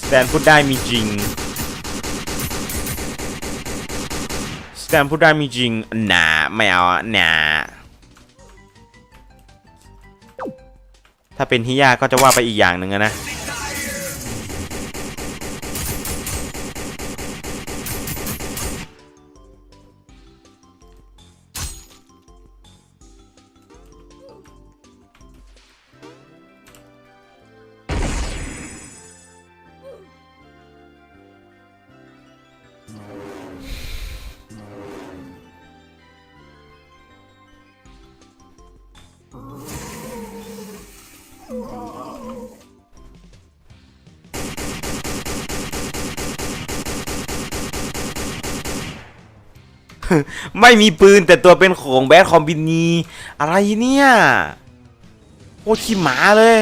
สแตนพูดได้มีจริง สแตนพูดได้มีจริงหนาไม่เอาหนาถ้าเป็นฮิยาก็จะว่าไปอีกอย่างหนึ่งนะ ไม่มีปืนแต่ตัวเป็นของแบทคอมบินีอะไรเนี่ยโคตรขี้หมาเลย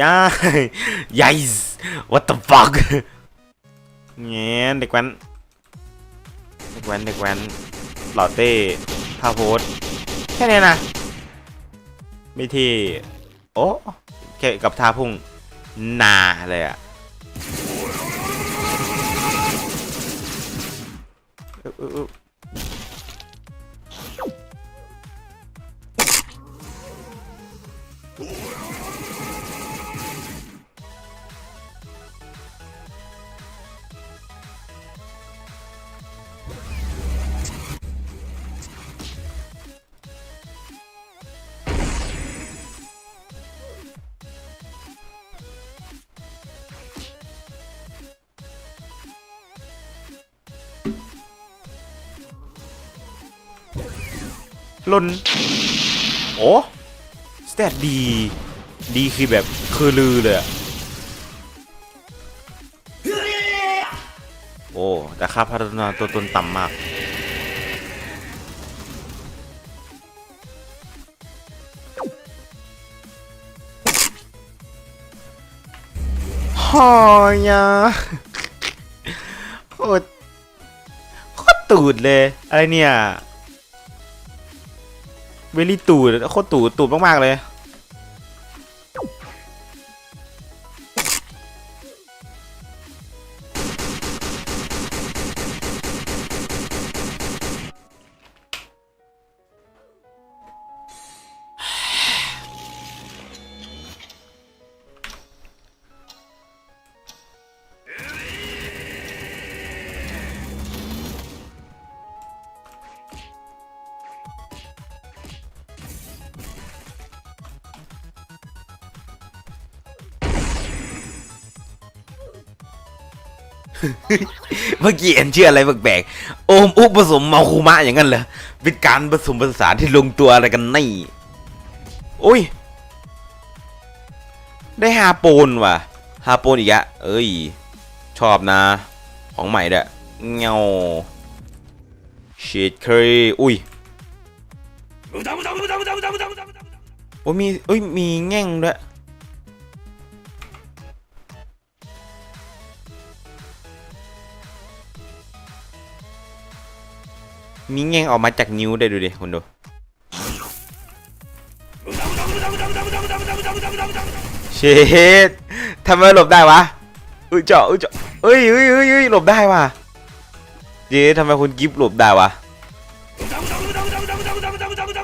ยายยาย what the fuck เงี้ยเด็กแว้นเด็กแว้นเด็กแว้นหล่อเต้ท่าโพสแค่นี้นะไม่ที่โอ้แค่กับท่าพุ่งนาเลยอะ ลนโอ้สเตตดี ดีคือแบบคือลือเลยอะโอ้ แต่ค่าพัฒนาตัวตนต่ำมาก หอยาโคตรโคตรตูดเลย อะไรเนี่ย เวลี่ตูดโคตรตูดตูดมากๆเลย เมื่อกี้เอ็นชื่ออะไรแปลกๆโอมอุผสมเมาคุมะอย่างนั้นเหรอเป็นการผสมผสานที่ลงตัวอะไรกันนี่โอ้ย ได้ฮาโปนว่ะฮาโปนอีกอะเอ้ย ชอบนะ ของใหม่เด้อเงาชีดเคยอุ้ยโอ้ยมีเอ้ยมีแง่งด้วย มีแง่งออกมาจากนิ้วได้ดูดิคุณดูเชดทำไมหลบได้วะเอ้ยเจาะเอ้ยเจาะเอ้ยเอ้ยเอ้ยเอ้ยหลบได้ว่ะเจ๊ทำไมคุณกิฟหลบได้วะ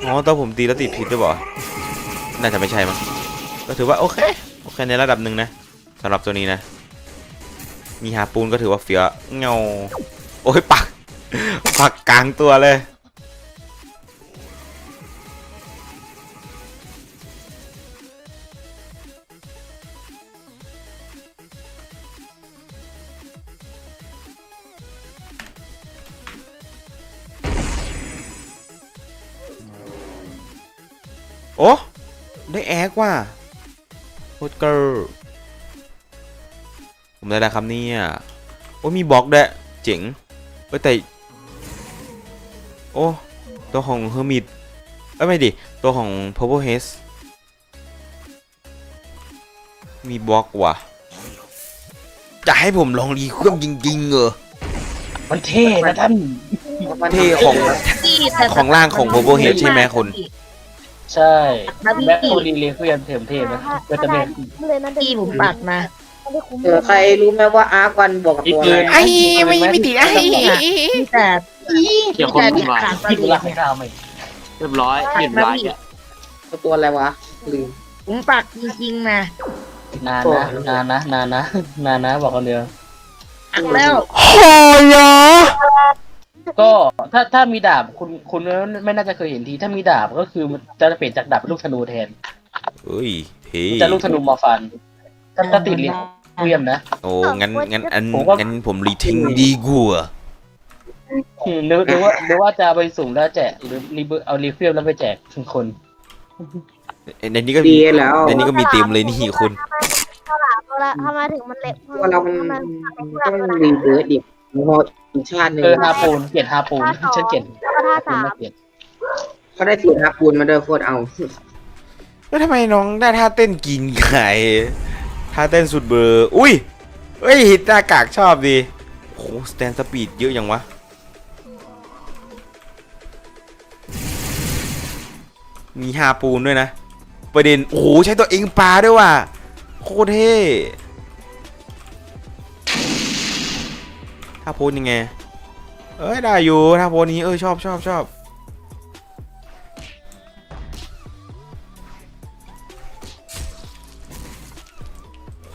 อ๋อตอนผมตีแล้วติดพิษด้วยเปล่าน่าจะไม่ใช่มั้งก็ถือว่าโอเคโอเคในระดับหนึ่งนะสำหรับตัวนี้นะ มีฮาปูนก็ถือว่าเฟี้ยเงาโอ้ยปักปักก ลางตัวเลย โอ้ ได้แอกว่าโคตรเกอร์ผมได้แล้วครับเนี่ย โอ้ยมีบล็อกด้วยเจ๋งเอ้ยแต่ โอ้ ตัวของเฮอร์มิตเอ้ยไม่ดิ ตัวของ Purple Haze มีบล็อกว่ะ จะให้ผมลองรีเครื่องจริงๆเหรอ มันเท่นะท่าน เท่ของ ของร่างของ Purple Haze ใช่ไหมคุณ ใช่แบ็คโคลีเลเฟียนเทมเทมนะก็จะเป็นเลยนั่นที่ผมปัดมาไม่ได้คุ้มเออใครรู้ไหมว่าอาร์ควันบวกกับอีกตัวปือะนไรไอ้ไม่ไม่ติดไอ้มีแต่ เกี่ยวข้องแต่กัที่นมาขาดสที่ลีรักให้ข้าวไหมเรียบร้อยเรียบร้อยเนี่ยตัวอะไรวะลืมผมปักจริงๆนะนานนะนานนะนานนะนานนะบอกคนเดียวอักแล้วโอ้ยอก็ถ้าถ้ามีดาบคุณคุณไม่น่าจะเคยเห็นที ถ้ามีดาบก็คือมันจะเปลี่ยนจากดาบเป็นลูกธนูแทนเฮ้ยเท่จะลูกธนูมาฟันถ้าถ้าติดเรียนเวียมนะ โอ้งั้นงั้นอันผมว่างั้นผมรีเทงดีกว่าอืม หรือหรือว่าหรือว่าจะเอาไปสุ่มแล้วแจกหรือรีเบอร์เอารีเฟียมแล้วไปแจกทุกคน ในนี้ก็ดีมีแล้ว ในนี้ก็มีเต็มเลยนี่คุณ เท่าไหร่เวลาถ้ามาถึงมันเล็กตัวเรามันต้องรีเวิร์สดิพออีกชาติหนึ่งเออฮาปูนเกลียดฮาปูนฉันเกลียดแล้วก็ท่าฮาปูนสามไม่เกลียดเขาได้เสียงฮับปูนมาเดินโคตรเอาแล้วทำไมน้องได้ท่าเต้นกินไก่ท่าเต้นสุดเบอร์ อุ้ยเฮ้ยฮิตหน้ากากชอบดีโอ้สแตนสปีดเยอะยังวะ มีฮาปูนด้วยนะ ประเด็น โอ้โห ใช้ตัวเองปลาด้วยว่ะ โคตรเท่ท่าโพสยังไง เอ้ย ได้อยู่ท่าโพสนี้ เออ ชอบชอบชอบ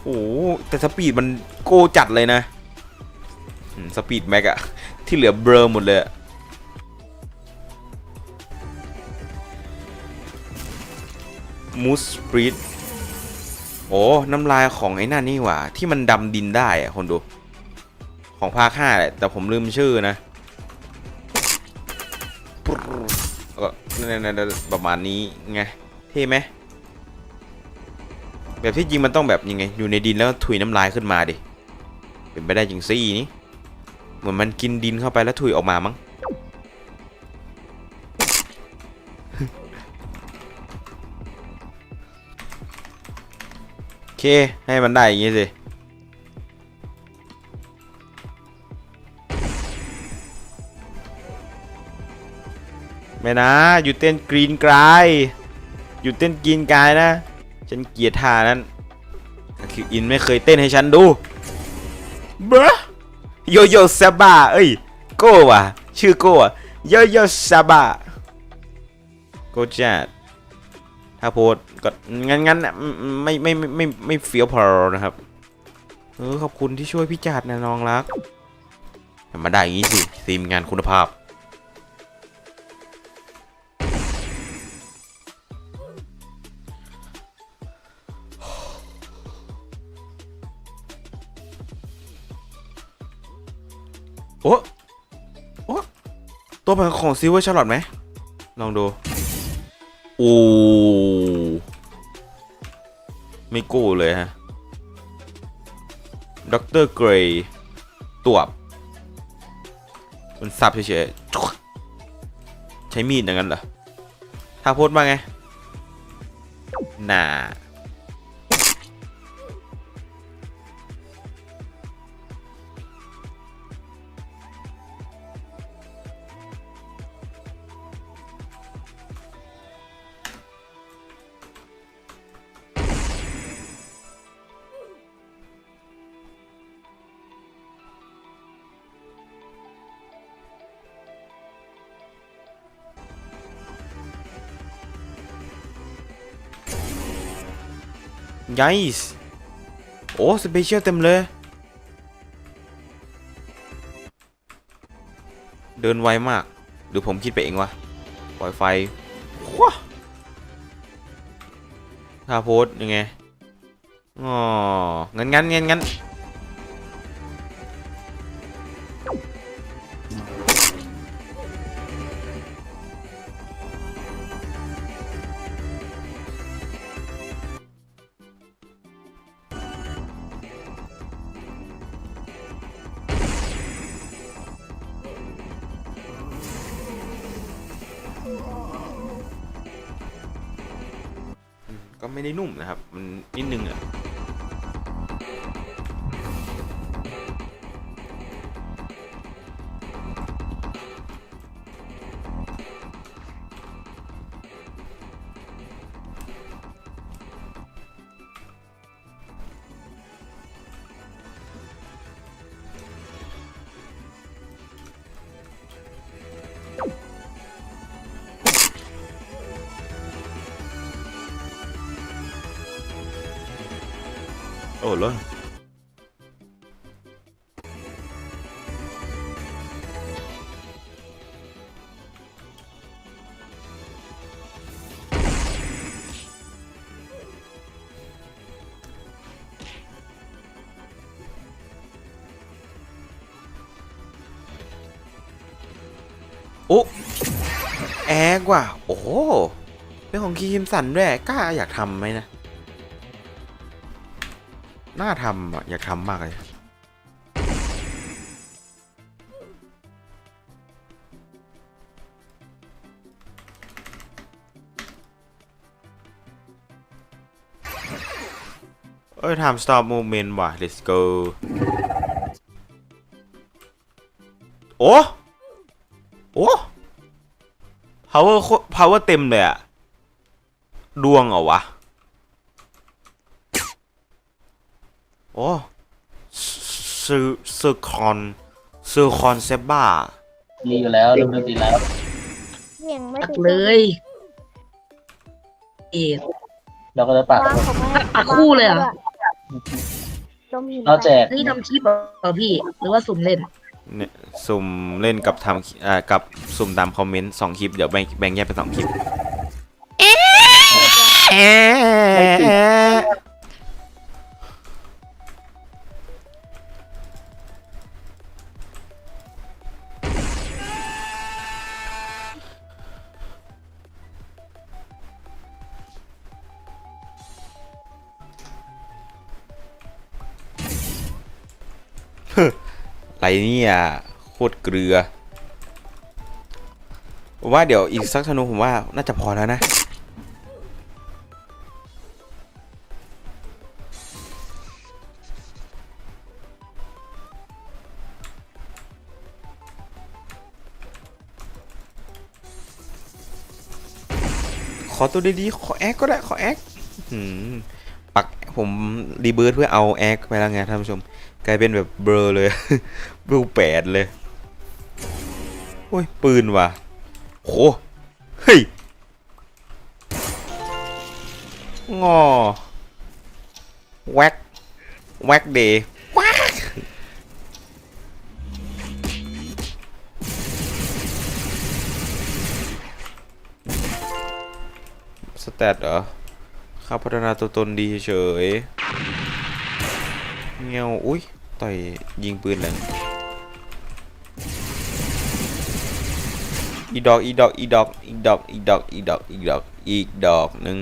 โอ้แต่สปีดมันโกจัดเลยนะ สปีดแม็กอะที่เหลือเบลอหมดเลยอะ มูสปรีดโอ้น้ำลายของไอ้นั่นนี่หว่า ที่มันดำดินได้อะคนดู ของภาคห้าแหละแต่ผมลืมชื่อนะปุ๊บแล้วก็ประมาณนี้ไงเท่ไหมแบบที่จริงมันต้องแบบยังไง อยู่ในดินแล้วถุยน้ำลายขึ้นมาดิ เป็นไปได้จริงซี่นี่เหมือนมันกินดินเข้าไปแล้วถุยออกมามั้ง เค ให้มันได้อย่างงี้สิ ไม่นะอยู่เต้นกรีนกรายอยู่เต้นกรีนกายนะ ฉันเกลียดท่านั้นคืออินไม่เคยเต้นให้ฉันดูบรโยโย่ซาบะเอ้ย โก้ว่ะ ชื่อโก้อะโยโย่ซาบะโกจัด ถ้าโพสก็งั้นงั้นไม่ไม่ไม่ไม่ไม่เฟี้ยวพอนะครับ เออขอบคุณที่ช่วยพี่จัดนะน้องรักมาได้อย่างงี้สิทีมงานคุณภาพ โอ้โอ้ตัวเป็นของซิเวอร์ชาร์ลอตไหม ลองดู โอ้ไม่กู้เลยฮะด็อกเตอร์เกรย์ตัวบมันสับเฉยๆ ใช้มีดอย่างนั้นเหรอ ถ้าโพสว่าไง น่า ไ i ส์โอ้สเปเชียลเต็มเลย เดินไวมาก หรือผมคิดไปเองวะปล่อยไฟว้าถ้าโพสยังไง อ๋อ งั้นงั้นงั้นงั้น ก็ไม่ได้นุ่มนะครับ มันนิดนึงอะ โอ้เลยโอ้แอกว่าโอ้เป็นของคีมสันด้วยกล้าอยากทำไหมนะ น่าทำอะอยากทำมากเลย เอ้ยทำ stop movement ว่ะ let's go โอ้ โอ้ power power เต็มเลยอะดวงเหรอวะ อ้ซื้อซื้อคอนซื้อคอนเซบ้าดีอยู่แล้วเริ่มดีแล้วเสียงไม่ตักติดเลยเอ็ดเราก็จะปากวางผมให้อะคู่เลยเหรอลมหินเราแจกนี่ทำคลิปเหรอพี่ หรือว่าสุ่มเล่น เนี่ยสุ่มเล่นกับทำอ่ากับสุ่มตามคอมเมนต์สองคลิป เดี๋ยวแบ่งแบ่งแยกเป็นสองคลิปเอ๊ะ เนี่ยโคตรเกลือผมว่าเดี๋ยวอีกสักธนูผมว่าน่าจะพอแล้วนะ ขอตัวดีๆ ขอแอคก็ได้ ขอแอคหืม ผมรีเบิร์ดเพื่อเอาแอคไปแล้วไงท่านผู้ชม กลายเป็นแบบเบลอเลยเบลแปดเลย โอ้ย ปืนว่ะโหเฮ้ยงอแว็กแว็กเดย์ว้าสแตทเหรอ ข้าพัฒนาตัวตนดีเฉยเงี้ยวอุ้ยต่อยยิงปืนแหลงอีดอกอีดอกอีดอกอีดอกอีดอกอีดอกอีดอกอีกดอกหนึ่ง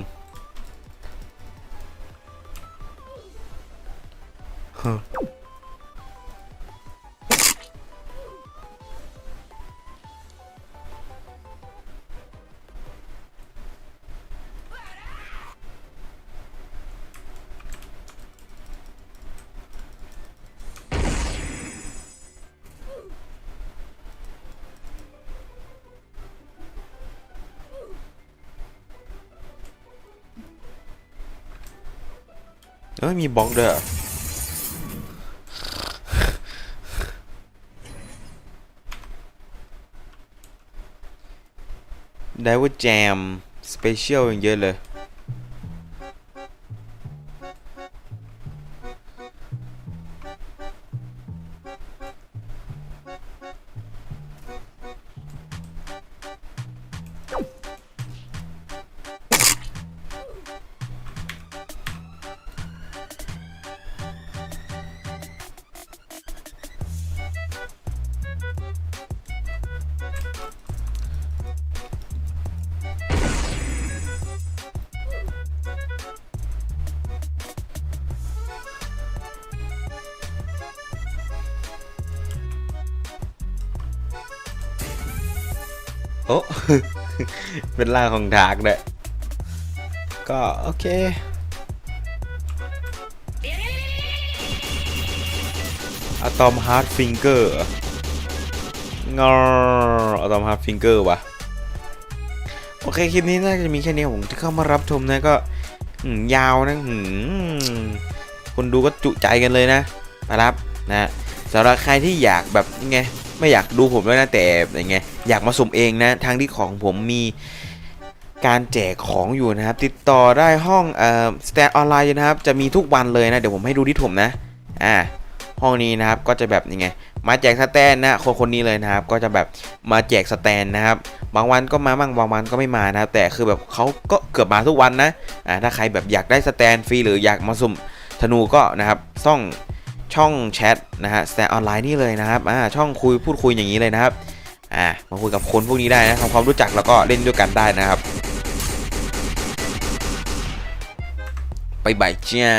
ฮ เอ้ยมีบล็อกด้วยเหรอได้ว่าแจม สเปเชียลอย่างเยอะเลย โอ้ เป็นร่างของดาร์กด้วยก็โอเค อะตอมฮาร์ดฟิงเกอร์งออะตอมฮาร์ดฟิงเกอร์วะโอเค คลิปนี้น่าจะมีแค่นี้ผมที่เข้ามารับชมนะก็ยาวนะคนดูก็จุใจกันเลยนะนะครับนะสำหรับใครที่อยากแบบยังไง ไม่อยากดูผมแล้วนะแต่ยังไงอยากมาสุ่มเองนะทางที่ของผมมีการแจกของอยู่นะครับ ติดต่อได้ห้องเอ่อสแตนออนไลน์นะครับ จะมีทุกวันเลยนะเดี๋ยวผมให้ดูที่ผมนะอ่าห้องนี้นะครับก็จะแบบยังไง มาแจกสแตนนะคนคนนี้เลยนะครับ ก็จะแบบมาแจกสแตนนะครับ บางวันก็มาบ้างบางวันก็ไม่มานะครับ แต่คือแบบเขาก็เกือบมาทุกวันนะอ่าถ้าใครแบบอยากได้สแตนฟรีหรืออยากมาสุ่มธนูก็นะครับช่อง ช่องแชทนะฮะสแตนออนไลน์นี่เลยนะครับอ่าช่องคุยพูดคุยอย่างนี้เลยนะครับอ่ามาคุยกับคนพวกนี้ได้นะทำความรู้จักแล้วก็เล่นด้วยกันได้นะครับไปบายจ้า